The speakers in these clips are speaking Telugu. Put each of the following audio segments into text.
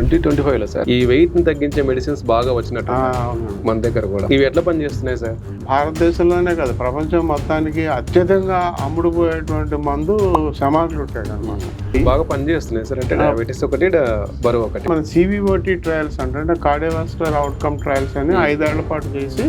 ట్వంటీ ట్వంటీ ఫైవ్లో సార్. ఈ వెయిట్ని తగ్గించే మెడిసిన్స్ బాగా వచ్చినట్టు. మన దగ్గర కూడా. ఇవి ఎట్లా పనిచేస్తున్నాయి సార్? భారతదేశంలోనే కాదు ప్రపంచం మొత్తానికి అత్యధికంగా అమ్ముడుపోయేటువంటి మందు సెమాగ్లూటైడ్ అనమాట బాగా పనిచేస్తున్నాయి సార్. అంటే డయాబెటీస్ ఒకటి బరువు ఒకటి. మన సివిఓటి ట్రయల్స్ అంటే కార్డియోవాస్కులర్ అవుట్కమ్ ట్రయల్స్ అని ఐదేళ్ళ పాటు చేసి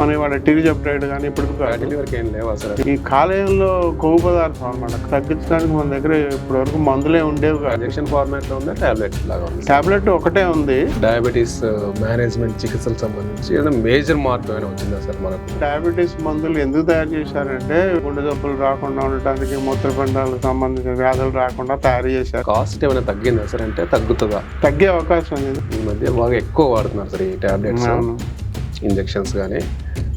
మన ఇవాళ టిరిజప్టైడ్ కానీ ఇప్పుడు ఫ్యాటీ లివర్ ఏం లేవా సార్? ఈ కాలేయంలో కొవ్వు పదార్థం అనమాట తగ్గించడానికి మన దగ్గర ఇప్పటి వరకు మందులే ఉండేవి ఇంజెక్షన్ ఫార్మాట్లో ఉందా టాబ్లెట్ లాగా ఉంది? టాబ్లెట్ ఒకటే ఉంది. డయాబెటీస్ మేనేజ్మెంట్ చికిత్సలకు సంబంధించి ఏదైనా మేజర్ మార్పు ఏమైనా వచ్చిందా సార్ మనకు? డయాబెటీస్ మందులు ఎందుకు తయారు చేశారంటే గుండె జబ్బులు రాకుండా ఉండటానికి మూత్రపిండాలకు సంబంధించిన వ్యాధులు రాకుండా తయారు చేశారు. కాస్ట్ ఏమైనా తగ్గిందా సార్ అంటే తగ్గుతుందా? తగ్గే అవకాశం అనేది ఈ మధ్య బాగా ఎక్కువ వాడుతున్నారు సార్ ఈ టాబ్లెట్స్. ఇంజెక్షన్స్ కానీ.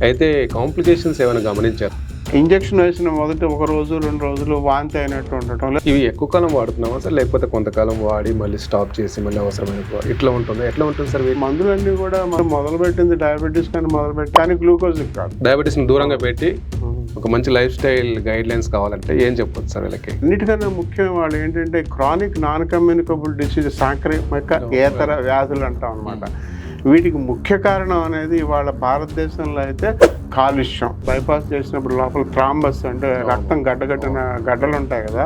అయితే కాంప్లికేషన్స్ ఏమైనా గమనించారు? ఇంజెక్షన్ వేసిన మొదటి ఒక రోజు రెండు రోజులు వాంతి అయినట్టు ఉండటం ఇవి ఎక్కువ కాలం వాడుతున్నామా సార్? లేకపోతే కొంతకాలం వాడి మళ్ళీ స్టాప్ చేసి మళ్ళీ అవసరమైన ఇట్లా ఉంటుందా? ఎట్లా ఉంటుంది సార్ మందులన్నీ కూడా మనం మొదలు పెట్టింది డయాబెటీస్ కానీ మొదలు పెట్టి కానీ గ్లూకోజ్ కాదు. డయాబెటీస్ని దూరంగా పెట్టి ఒక మంచి లైఫ్ స్టైల్ గైడ్ లైన్స్ కావాలంటే ఏం చెప్పొచ్చు సార్ వీళ్ళకి? అన్నిటికన్నా ముఖ్యం వాళ్ళు ఏంటంటే క్రానిక్ నాన్ కమ్యూనికబుల్ డిసీజ్ సాంక్రమిక ఏతర వ్యాధులు అంటాం అనమాట వీటికి ముఖ్య కారణం అనేది వాళ్ళ భారతదేశంలో అయితే కాలుష్యం. బైపాస్ చేసినప్పుడు లోపల థ్రాంబస్ అంటే రక్తం గడ్డగట్టిన గడ్డలు ఉంటాయి కదా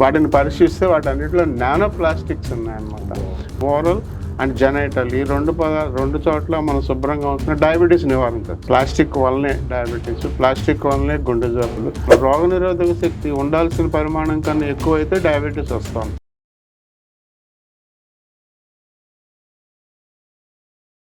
వాటిని పరిశీలిస్తే వాటన్నిటిలో నానో ప్లాస్టిక్స్ ఉన్నాయన్నమాట. ఓరల్ అండ్ జెనైటల్ ఈ రెండు పదా రెండు చోట్ల మనం శుభ్రంగా ఉంటున్న డయాబెటీస్ నివారించవచ్చు ప్లాస్టిక్ వల్లనే డయాబెటీస్ ప్లాస్టిక్ వల్లనే గుండె జబ్బులు. రోగ నిరోధక శక్తి ఉండాల్సిన పరిమాణం కన్నా ఎక్కువ అయితే డయాబెటీస్ వస్తుంది